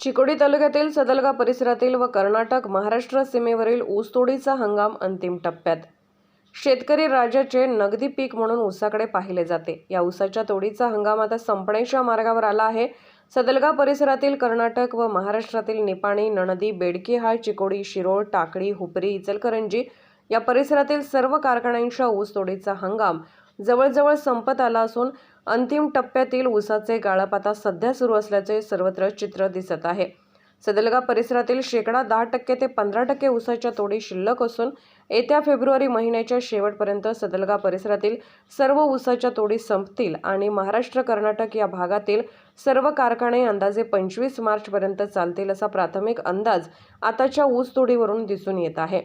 चिकोडी तालुक्यातील सदलगा परिसरातील व कर्नाटक महाराष्ट्र सीमेवरील ऊसतोडीचा हंगाम अंतिम टप्प्यात. शेतकरी राज्याचे नगदी पीक म्हणून ऊसाकडे पाहिले जाते. या ऊसाच्या तोडीचा हंगाम आता संपण्याच्या मार्गावर आला आहे. सदलगा परिसरातील कर्नाटक व महाराष्ट्रातील निपाणी नणदी बेडकीहाळ चिकोडी शिरोळ टाकळी हुपरी इचलकरंजी या परिसरातील सर्व कारखान्यांच्या ऊसतोडीचा हंगाम जवळजवळ संपत आला असून अंतिम टप्प्यातील ऊसाचे गाळप आता सध्या सुरू असल्याचे सर्वत्र चित्र दिसत आहे. सदलगा परिसरातील शेकडा दहा टक्के ते पंधरा टक्के ऊसाच्या तोडी शिल्लक असून येत्या फेब्रुवारी महिन्याच्या शेवटपर्यंत सदलगा परिसरातील सर्व ऊसाच्या तोडी संपतील आणि महाराष्ट्र कर्नाटक या भागातील सर्व कारखाने अंदाजे पंचवीस मार्चपर्यंत चालतील असा प्राथमिक अंदाज आताच्या ऊस तोडीवरून दिसून येत आहे.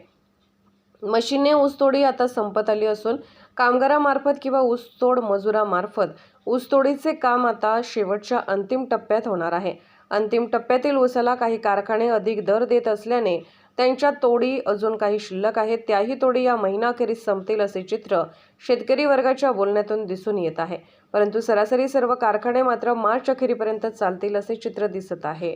मशीनने ऊसतोडी आता संपत आली असून कामगारामार्फत किंवा ऊसतोड मजुरामार्फत ऊसतोडीचे काम आता शेवटच्या अंतिम टप्प्यात होणार आहे. अंतिम टप्प्यातील ऊसाला काही कारखाने अधिक दर देत असल्याने त्यांच्या तोडी अजून काही शिल्लक आहेत. त्याही तोडी या महिनाखेरीस संपतील असे चित्र शेतकरी वर्गाच्या बोलण्यातून दिसून येत आहे. परंतु सरासरी सर्व कारखाने मात्र मार्च अखेरीपर्यंत चालतील असे चित्र दिसत आहे.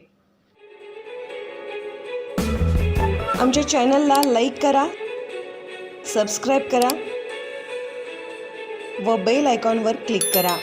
आमच्या चॅनलला लाईक करा सबस्क्राईब करा व बेल आयकॉनवर क्लिक करा.